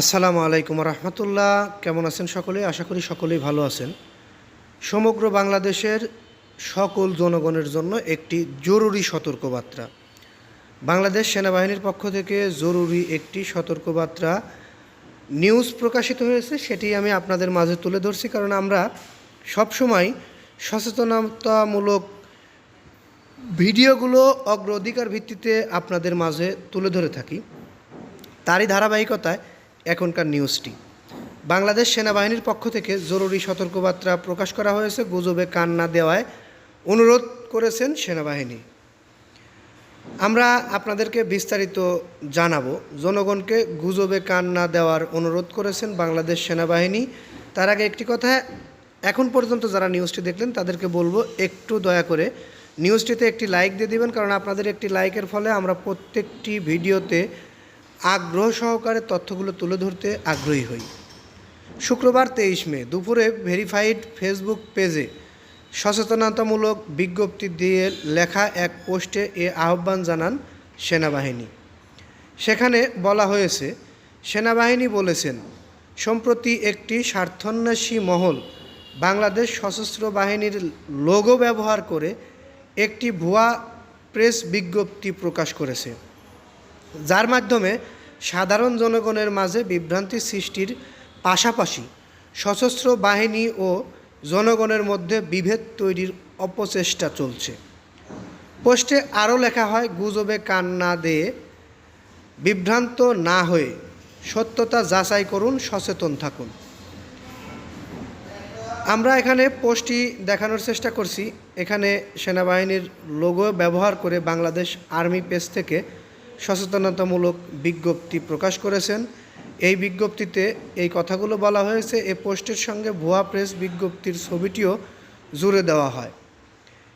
আসসালামু আলাইকুম রহমতুল্লাহ। কেমন আছেন সকলে? আশা করি সকলেই ভালো আছেন। সমগ্র বাংলাদেশের সকল জনগণের জন্য একটি জরুরি সতর্কবার্তা। বাংলাদেশ সেনাবাহিনীর পক্ষ থেকে জরুরি একটি সতর্কবার্তা নিউজ প্রকাশিত হয়েছে, সেটি আমি আপনাদের মাঝে তুলে ধরছি, কারণ আমরা সবসময় সচেতনতামূলক ভিডিওগুলো অগ্রাধিকার ভিত্তিতে আপনাদের মাঝে তুলে ধরে থাকি। তারই ধারাবাহিকতায় এখনকার নিউজটি। বাংলাদেশ সেনাবাহিনীর পক্ষ থেকে জরুরি সতর্কবার্তা প্রকাশ করা হয়েছে। গুজবে কান না দেওয়ায় অনুরোধ করেছেন সেনাবাহিনী। আমরা আপনাদেরকে বিস্তারিত জানাব। জনগণকে গুজবে কান না দেওয়ার অনুরোধ করেছেন বাংলাদেশ সেনাবাহিনী। তার আগে একটি কথা, এখন পর্যন্ত যারা নিউজটি দেখলেন তাদেরকে বলব একটু দয়া করে নিউজটিতে একটি লাইক দিয়ে দিবেন, কারণ আপনাদের একটি লাইকের ফলে আমরা প্রত্যেকটি ভিডিওতে আগ্রহ সহকারে তথ্যগুলো তুলে ধরতে আগ্রহী হই। শুক্রবার তেইশ মে, দুপুরে ভেরিফাইড ফেসবুক পেজে সচেতনতামূলক বিজ্ঞপ্তি দিয়ে লেখা এক পোস্টে এ আহ্বান জানান সেনাবাহিনী। সেখানে বলা হয়েছে, সেনাবাহিনী বলেছেন, সম্প্রতি একটি স্বার্থন্বেষী মহল বাংলাদেশ সশস্ত্র বাহিনীর লোগো ব্যবহার করে একটি ভুয়া প্রেস বিজ্ঞপ্তি প্রকাশ করেছে। যার মাধ্যমে সাধারণ জনগণের মাঝে বিভ্রান্তি সৃষ্টির পাশাপাশি সশস্ত্র বাহিনী ও জনগণের মধ্যে বিভেদ তৈরির অপচেষ্টা চলছে। পোস্টে আরও লেখা হয়, গুজবে কান না দিয়ে বিভ্রান্ত না হয়ে সত্যতা যাচাই করুন, সচেতন থাকুন। আমরা এখানে পোস্টটি দেখানোর চেষ্টা করছি। এখানে সেনাবাহিনীর লোগো ব্যবহার করে বাংলাদেশ আর্মি পেজ থেকে সচেতনতামূলক বিজ্ঞপ্তি প্রকাশ করেছেন। এই বিজ্ঞপ্তিতে এই কথাগুলো বলা হয়েছে, এ পোস্টের সঙ্গে ভুয়া প্রেস বিজ্ঞপ্তির ছবিটিও জুড়ে দেওয়া হয়।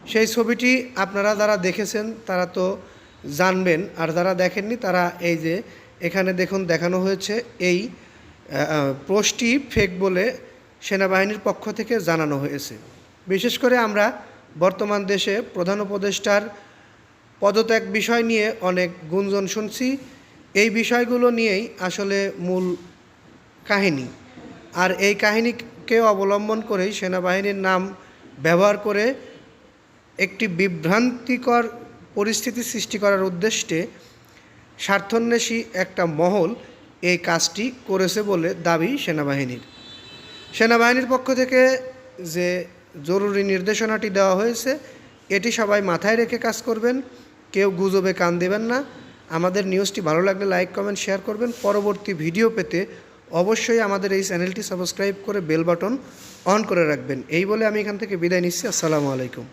সেই ছবিটি আপনারা যারা দেখেছেন, তারা তো জানবেন, আর যারা দেখেননি, তারা এই যে এখানে দেখুন দেখানো হয়েছে, এই পোস্টটি ফেক বলে সেনাবাহিনীর পক্ষ থেকে জানানো হয়েছে। বিশেষ করে আমরা বর্তমান দেশে প্রধান উপদেষ্টার পদত্যাগ বিষয় নিয়ে অনেক গুঞ্জন শুনছি। এই বিষয়গুলো নিয়েই আসলে মূল কাহিনী। আর এই কাহিনীকে অবলম্বন করেই সেনাবাহিনীর নাম ব্যবহার করে একটি বিভ্রান্তিকর পরিস্থিতি সৃষ্টি করার উদ্দেশ্যে স্বার্থন্বেষী একটা মহল এই কাজটি করেছে বলে দাবি সেনাবাহিনীর। সেনাবাহিনীর পক্ষ থেকে যে জরুরি নির্দেশনাটি দেওয়া হয়েছে, এটি সবাই মাথায় রেখে কাজ করবেন। কেউ গুজবে কান দেবেন না। আমাদের নিউজটি ভালো লাগলে লাইক কমেন্ট শেয়ার করবেন। পরবর্তী ভিডিও পেতে অবশ্যই আমাদের এই চ্যানেলটি সাবস্ক্রাইব করে বেল বাটন অন করে রাখবেন। এই বলে আমি এখান থেকে বিদায় নিচ্ছি। আসসালামু আলাইকুম।